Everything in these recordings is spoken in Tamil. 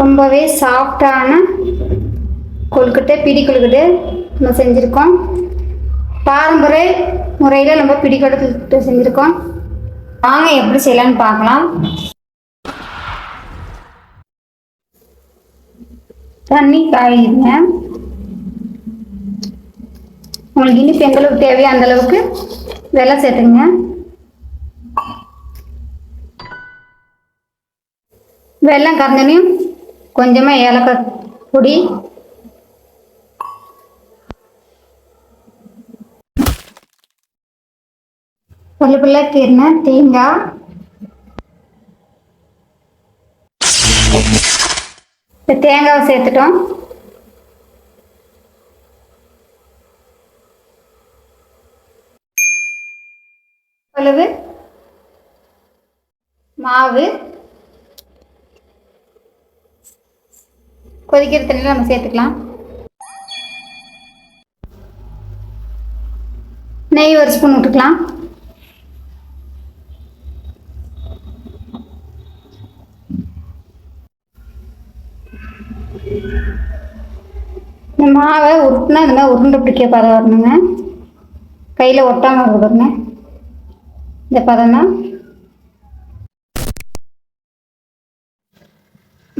ரொம்பவே சாஃப்டான கொழுக்கட்டை பிடி கொழுக்கட்டை நம்ம செஞ்சுருக்கோம். பாரம்பரிய முறையில் நம்ம பிடி கொழுக்கட்டை செஞ்சுருக்கோம். வாங்க எப்படி செய்யலாம்னு பார்க்கலாம். தண்ணி காயிருங்க உங்களுக்கு இனிப்பு எந்த அளவுக்கு தேவையோ அந்த அளவுக்கு வெலை சேர்த்துங்க. வெள்ளம் கறந்தனையும் கொஞ்சமாக ஏலக்காய் பொடி. புள்ள புள்ள கீர்ன தேங்காய். இப்போ தேங்காவை சேர்த்துட்டோம். அளவு. மாவு. கொதிக்கிற தண்ணியில் நம்ம சேர்த்துக்கலாம். நெய் ஒரு ஸ்பூன் விட்டுக்கலாம். இந்த மாவை உருட்டினா இந்த மாதிரி உருண்டை பிடிக்க பதம் வரணுங்க. கையில் ஒட்டாமல் இருக்கணுங்க இந்த பதம் தான்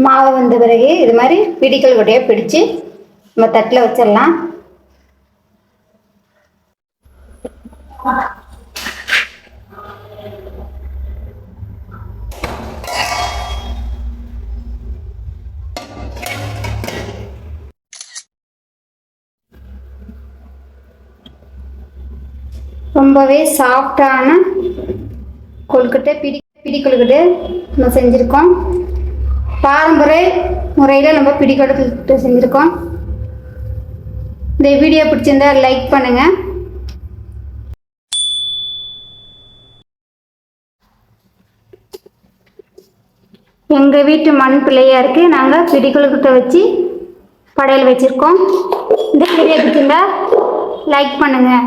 மாவு வந்த பிறகு இது மாதிரி பிடிக்கல் கொட்டையாக பிடிச்சு நம்ம தட்டில் வச்சிடலாம். ரொம்பவே சாஃப்டான கொழுக்கட்டை பிடி பிடி கொழுக்கட்டை நம்ம செஞ்சுருக்கோம். பாரம்பரிய முறையில் நம்ம பிடிக்கொடுத்து செஞ்சுருக்கோம். இந்த வீடியோ பிடிச்சிருந்தா லைக் பண்ணுங்கள் எங்கள் வீட்டு மண் பிள்ளையாருக்கு நாங்கள் பிடிக்கொழுக்கத்தை வச்சு படையல் வச்சுருக்கோம். இந்த வீடியோ பிடிச்சிருந்தா லைக் பண்ணுங்கள்